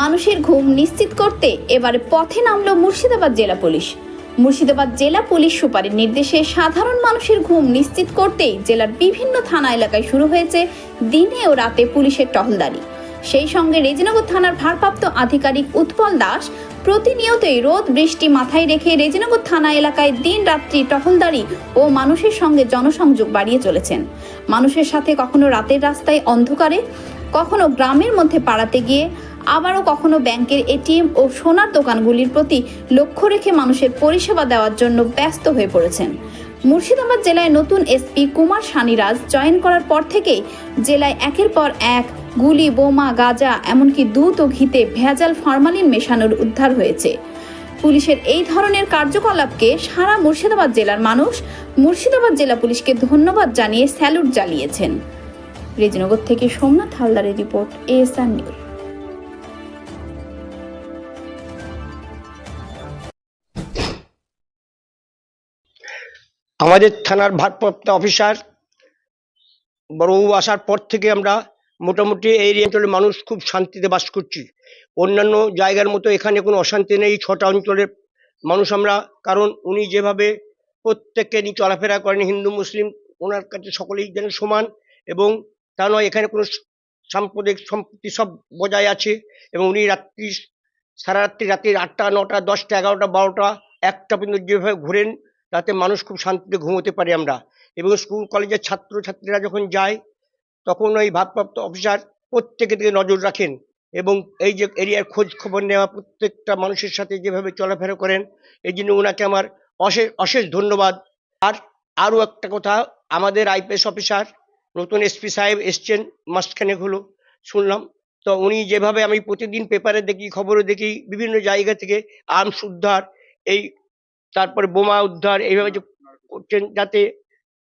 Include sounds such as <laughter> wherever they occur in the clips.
মানুষের ঘুম নিশ্চিত করতে এবারে পথে নামলো মুর্শিদাবাদ জেলা পুলিশ। মুর্শিদাবাদ জেলা পুলিশ সুপারের নির্দেশে সাধারণ মানুষের ঘুম নিশ্চিত করতেই জেলার বিভিন্ন থানা এলাকায় শুরু হয়েছে দিনে ও রাতে পুলিশের টহলদারি। সেই সঙ্গে রেজিনগর থানার ভারপ্রাপ্ত আধিকারিক উৎপল দাস প্রতিনিয়তই রোদ বৃষ্টি মাথায় রেখে রেজিনগর থানা এলাকায় দিন রাত্রি টহলদারি ও মানুষের সঙ্গে জনসংযোগ বাড়িয়ে চলেছেন। মানুষের সাথে কখনো রাতের রাস্তায় অন্ধকারে, কখনো গ্রামের মধ্যে পাড়াতে গিয়ে আবারও কখনো ব্যাংকের এটিএম ও সোনার দোকানগুলির প্রতি লক্ষ্য রেখে মানুষের পরিষেবা দেওয়ার জন্য ব্যস্ত হয়ে পড়েছেন। মুর্শিদাবাদ জেলায় নতুন এসপি কুমার সানিরাজ জয়েন করার পর থেকেই জেলায় একের পর এক গুলি, বোমা, গাজা, এমনকি দুধ ও ঘিতে ভেজাল ফরমালিন মেশানোর উদ্ধার হয়েছে। পুলিশের এই ধরনের কার্যকলাপকে সারা মুর্শিদাবাদ জেলার মানুষ মুর্শিদাবাদ জেলা পুলিশকে ধন্যবাদ জানিয়ে স্যালুট জ্বালিয়েছেন রেজিনগর থেকে সোমনাথ হালদারের রিপোর্ট এএসআর নিউজ। আমাদের থানার ভারপ্রাপ্ত অফিসার বড়বাবু আসার পর থেকে আমরা মোটামুটি এই অঞ্চলের মানুষ খুব শান্তিতে বাস করছি। অন্যান্য জায়গার মতো এখানে কোনো অশান্তি নেই। ছটা অঞ্চলের মানুষ আমরা, কারণ উনি যেভাবে প্রত্যেককে নিয়ে চলাফেরা করেন, হিন্দু, মুসলিম, ওনার কাছে সকলেই যেন সমান এবং তা নয়, এখানে কোনো সাম্প্রদায়িক সম্পত্তি সব বজায় আছে এবং উনি রাত্রি, সারা রাত্রি রাত্রি আটটা, নটা, দশটা, এগারোটা, বারোটা, একটা পর্যন্ত যেভাবে ঘুরেন তাতে মানুষ খুব শান্তিতে ঘুমোতে পারে আমরা। এবং স্কুল, কলেজের ছাত্র ছাত্রীরা যখন যায়, তখন ওই ভারপ্রাপ্ত অফিসার প্রত্যেকের দিকে নজর রাখেন এবং এই যে এরিয়ার খোঁজ খবর নেওয়া প্রত্যেকটা মানুষের সাথে যেভাবে চলাফেরা করেন, এই জন্য ওনাকে আমার অশেষ অশেষ ধন্যবাদ। আর আরও একটা কথা, আমাদের আইপিএস অফিসার, নতুন এসপি সাহেব এসছেন, মাসখানেক হলো, শুনলাম। তো উনি যেভাবে আমি প্রতিদিন পেপারে দেখি খবরে দেখি, বিভিন্ন জায়গা থেকে আর্মস উদ্ধার এই তারপরে বোমা উদ্ধার এইভাবে যে করছেন যাতে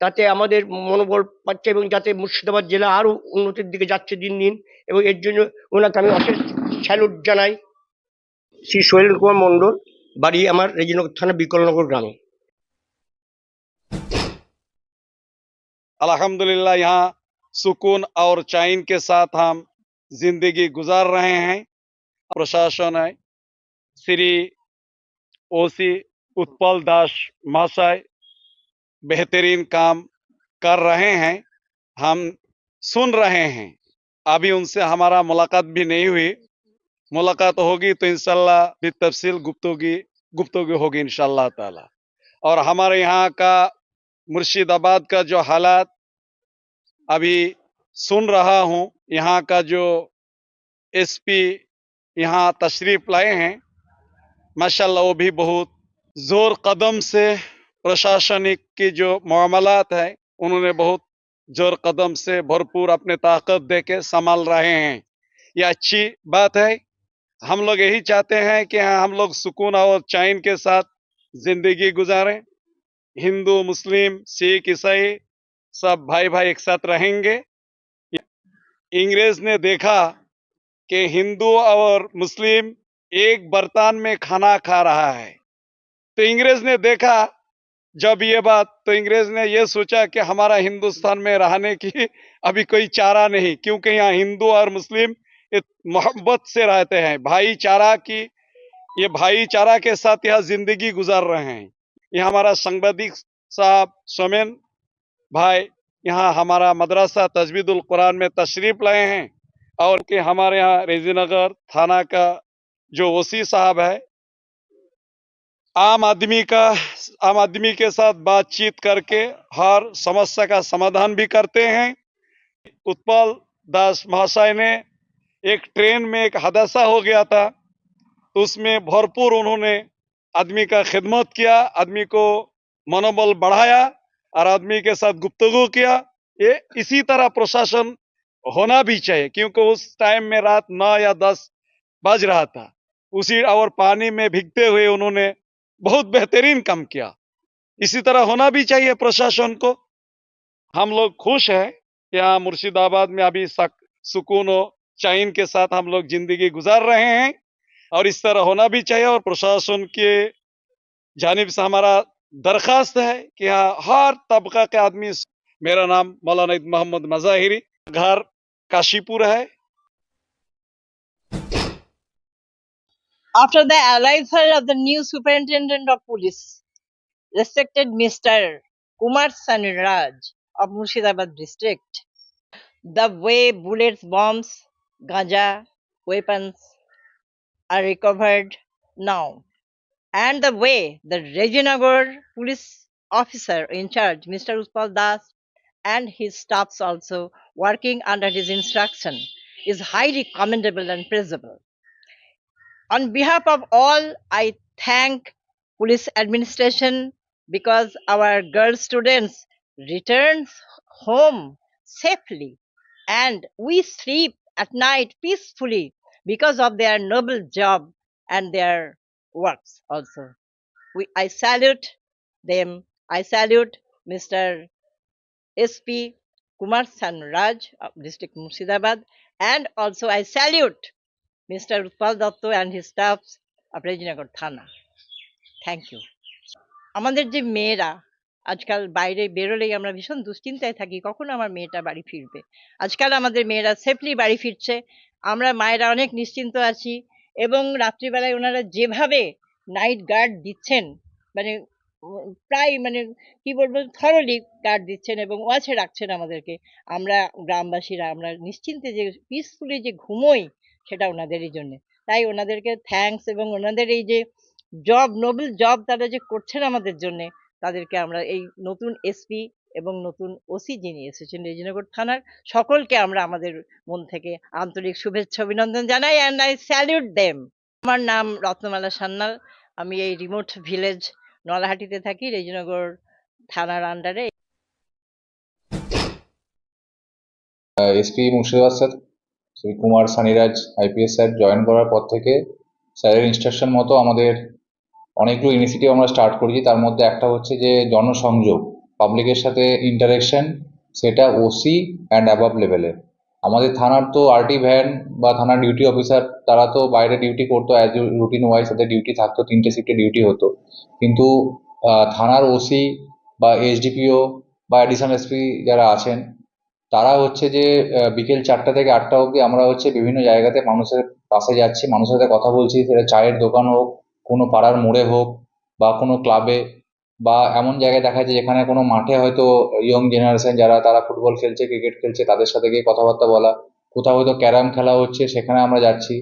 তাতে আমাদের মনোবল পাচ্ছে এবং যাতে মুর্শিদাবাদ জেলা আরো উন্নতির দিকে যাচ্ছে দিন দিন এবং এর জন্য ওনাকে আমি অশেষ স্যালুট জানাই শ্রী সোহেল কুমার মণ্ডল বাড়ি আমার রেজিনগর থানা বিকলনগর গ্রামে अल्हम्दुलिल्लाह यहाँ सुकून और चैन के साथ हम जिंदगी गुजार रहे हैं प्रशासन है श्री ओसी उत्पल दास महाशय बेहतरीन काम कर रहे हैं, हम सुन रहे हैं। अभी उनसे हमारा मुलाकात भी नहीं हुई। मुलाकात होगी तो इंशाल्लाह भी तफसील गुप्तगी गुप्तगी होगी इंशाल्लाह ताला। और हमारे यहाँ का मुर्शिदाबाद का जो हालात अभी सुन रहा हूँ, यहाँ का जो एसपी यहाँ तशरीफ़ लाए हैं, माशाल्लाह वो भी बहुत ज़ोर कदम से प्रशासनिक की जो मामलात है उन्होंने बहुत ज़ोर कदम से भरपूर अपने ताकत दे के संभाल रहे हैं। ये अच्छी बात है। हम लोग यही चाहते हैं कि हाँ, हम लोग सुकून और चैन के साथ ज़िंदगी गुजारें। हिंदू मुस्लिम सिख ईसाई सब भाई भाई एक साथ रहेंगे। इंग्रेज ने देखा कि हिंदू और मुस्लिम एक बर्तन में खाना खा रहा है। तो इंग्रेज ने देखा, जब ये बात तो इंग्रेज ने ये सोचा कि हमारा हिंदुस्तान में रहने की <laughs> अभी कोई चारा नहीं, क्योंकि यहाँ हिंदू और मुस्लिम मोहब्बत से रहते हैं। भाईचारा की, ये भाईचारा के साथ यह ज़िंदगी गुजार रहे हैं। ये हमारा सांबादिक साहब, सोमेन भाई, यहाँ हमारा मदरसा तजवीदुल कुरान में तशरीफ़ लाए हैं और कि हमारे यहाँ रेजीनगर थाना का जो ओसी साहब है आम आदमी का, आम आदमी के साथ बातचीत करके हर समस्या का समाधान भी करते हैं। उत्पल दास महाशय ने एक ट्रेन में एक हादसा हो गया था। उसमें भरपूर उन्होंने आदमी का खिदमत किया, आदमी को मनोबल बढ़ाया और आदमी के साथ गुप्तगु किया। ये इसी तरह प्रशासन होना भी चाहिए, क्योंकि उस टाइम में रात नौ या दस बज रहा था। उसी और पानी में भीगते हुए उन्होंने बहुत बेहतरीन काम किया। इसी तरह होना भी चाहिए प्रशासन को। हम लोग खुश हैं यहाँ मुर्शिदाबाद में अभी सुकून और चैन के साथ हम लोग ज़िंदगी गुजार रहे हैं और इस तरह होना भी चाहिए और प्रशासन के जानिब से हमारा दरखास्त है कि यहाँ हर तबका के आदमी मेरा नाम मौलाना मोहम्मद मजाहिरी, घर काशीपुर है। After the arrival of the new superintendent of police, respected Mr. Kumar Saniraj of Murshidabad district, the way bullets, bombs, gaja, weapons are recovered now, and the way the Rajinagar police officer in charge, Mr. Utpal Das, and his staffs also working under his instruction is highly commendable and praisable. On behalf of all, I thank police administration because our girl students returns home safely and we sleep at night peacefully because of their noble job and their works also. We, I salute them. I salute Mr. SP Kumar Sanraj of District Murshidabad and also I salute Mr. Utpal Dutta and staffs of Rajinagar Thana. Thank you আমাদের যে মেয়েরা, আজকাল বাইরে বেরোলেই আমরা ভীষণ দুশ্চিন্তায় থাকি, কখন আমার মেয়েটা বাড়ি ফিরবে আজকাল আমাদের মেয়েরা সেফলি বাড়ি ফিরছে, আমরা মায়েরা অনেক নিশ্চিন্ত আছি এবং রাত্রিবেলায় ওনারা যেভাবে নাইট গার্ড দিচ্ছেন মানে প্রায় মানে কি বলব থরলি গার্ড দিচ্ছেন এবং ওয়াচে রাখছেন আমাদেরকে, আমরা গ্রামবাসীরা, আমরা নিশ্চিন্তে যে পিসফুলি যে ঘুমোই সেটা ওনাদেরই জন্য। তাই ওনাদেরকে থ্যাঙ্কস এবং ওনাদের এই যে জব নোবেল জব তারা যে করছেন আমাদের জন্য, তাদেরকে আমরা এই নতুন এসপি এবং নতুন ওসি যিনি এসেছেন রেজিনগর থানার, সকলকে আমরা আমাদের মন থেকে আন্তরিক শুভেচ্ছা, অভিনন্দন জানাই অ্যান্ড আই স্যালিউট দেম আমার নাম রত্নমালা সান্যাল, আমি এই রিমোট ভিলেজ নলাহাটিতে থাকি, রেজিনগর থানার আন্ডারে SP Murshidabad sir Shri Kumar Saniraj IPS sir join করার পর থেকে স্যারের ইনস্ট্রাকশন মতো আমাদের অনেকগুলো ইনিশিয়েটিভ আমরা স্টার্ট করেছি। তার মধ্যে একটা হচ্ছে যে জনসংযোগ পাবলিকের সাথে ইন্টারেকশন সেটা ওসি অ্যান্ড অ্যাবাভ লেভেলের আমাদের থানার তো আরটি ভ্যান বা থানার ডিউটি অফিসার তারা তো বাইরে ডিউটি করতো অ্যাজ রুটিন ওয়াইজ তাদের ডিউটি থাকতো, তিনটে শিফটে ডিউটি হতো। কিন্তু থানার ওসি বা এসডিপিও বা অ্যাডিশনাল এসপি যারা আছেন তারা হচ্ছে যে বিকেল চারটা থেকে আটটা অবধি আমরা হচ্ছে বিভিন্ন জায়গাতে মানুষের পাশে যাচ্ছি, মানুষের সাথে কথা বলছি, সেটা চায়ের দোকান হোক, কোনো পাড়ার মোড়ে হোক বা কোনো ক্লাবে বা এমন জায়গায় দেখা যায় যেখানে কোনো মাঠে হয়তো ইয়ং জেনারেশন যারা, তারা ফুটবল খেলছে ক্রিকেট খেলছে, তাদের সাথে গিয়ে কথাবার্তা বলা। কোথাও হয়তো ক্যারাম খেলা হচ্ছে, সেখানে আমরা যাচ্ছি।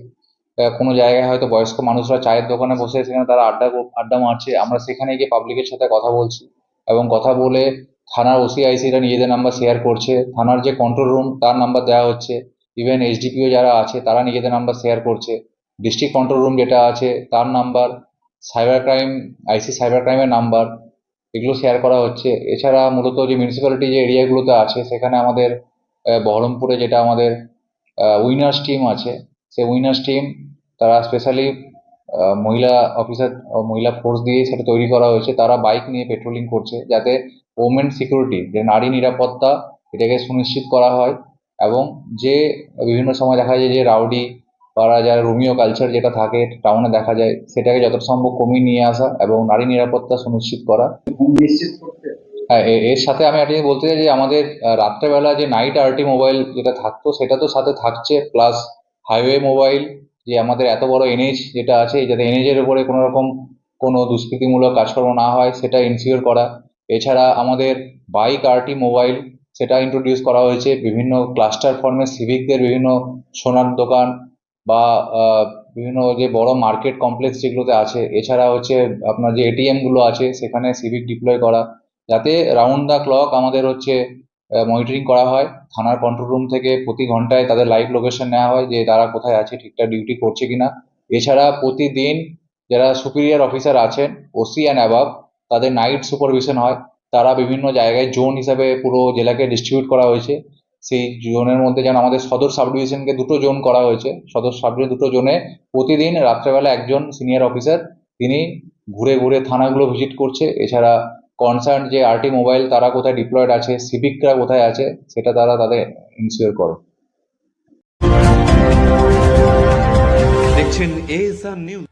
কোনো জায়গায় হয়তো বয়স্ক মানুষরা চায়ের দোকানে বসে, সেখানে তারা আড্ডা আড্ডা মারছে। আমরা সেখানে গিয়ে পাবলিকের সাথে কথা বলছি এবং কথা বলে থানার ওসি ওসিআইসিরা নিজেদের নাম্বার শেয়ার করছে। থানার যে কন্ট্রোল রুম তার নাম্বার দেওয়া হচ্ছে। ইভেন এইচডিপিও যারা আছে, তারা নিজেদের নাম্বার শেয়ার করছে। ডিস্ট্রিক্ট কন্ট্রোল রুম যেটা আছে, তার number cyber crime IC cyber ক্রাইমের number এগুলো শেয়ার করা হচ্ছে। এছাড়া মূলত যে মিউনিসিপ্যালিটি যে এরিয়াগুলোতে আছে, সেখানে আমাদের বহরমপুরে যেটা আমাদের উইনার্স টিম আছে, সেই উইনার্স টিম তারা স্পেশালি মহিলা অফিসার মহিলা ফোর্স দিয়ে সেটা তৈরি করা হয়েছে। তারা বাইক নিয়ে পেট্রোলিং করছে, যাতে ওমেন সিকিউরিটি যে নারী নিরাপত্তা এটাকে সুনিশ্চিত করা হয় এবং যে বিভিন্ন সময় দেখা যায় যে রাউডি পাড়া যারা রোমিও কালচার যেটা থাকে টাউনে দেখা যায় সেটাকে যতটা সম্ভব কমিয়ে নিয়ে আসা এবং নারী নিরাপত্তা সুনিশ্চিত করা। হ্যাঁ এর সাথে আমি একটা বলতে চাই যে আমাদের রাত্রেবেলা যে নাইট আরটি মোবাইল যেটা থাকতো সেটা তো সাথে থাকছে প্লাস হাইওয়ে মোবাইল যে আমাদের এত বড় এনএইচ যেটা আছে যাতে এনএইচ এর উপরে কোনো রকম কোনো দুষ্কৃতিমূলক কাজকর্ম না হয় সেটা ইনসিওর করা। এছাড়া আমাদের বাইক আরটি মোবাইল সেটা ইন্ট্রোডিউস করা হয়েছে। বিভিন্ন ক্লাস্টার ফর্মে সিভিকদের বিভিন্ন সোনার দোকান বা বিভিন্ন যে বড় মার্কেট কমপ্লেক্স যেগুলোতে আছে। এছাড়া হচ্ছে আপনার যে এটিএমগুলো আছে, সেখানে সিভিক ডিপ্লয় করা। যাতে রাউন্ড দ্য ক্লক আমাদের হচ্ছে মনিটরিং করা হয়। থানার কন্ট্রোল রুম থেকে প্রতি ঘন্টায় তাদের লাইভ লোকেশন নেওয়া হয় যে তারা কোথায় আছে, ঠিকঠাক ডিউটি করছে কিনা। এছাড়া প্রতিদিন যারা সুপিরিয়ার অফিসার আছেন ওসি অ্যান্ড অ্যাবাভ তাদের নাইট সুপারভিশন হয়। তারা বিভিন্ন জায়গায় জোন হিসাবে পুরো জেলাকে ডিস্ট্রিবিউট করা হয়েছে। সেই জোনের মধ্যে যেন আমাদের সদর সাব ডিভিশনকে দুটো জোন করা হয়েছে। সদর সাব দুটো জোনে প্রতিদিন রাত্রেবেলা একজন সিনিয়র অফিসার তিনি ঘুরে ঘুরে থানাগুলো ভিজিট করছে। এছাড়া কনসার্ন যে আরটি মোবাইল তারা কোথায় ডিপ্লয়েড আছে সিভিকরা কোথায় আছে, সেটা তারা তাদের ইনসিওর করে। দেখছেন এএসআর নিউজ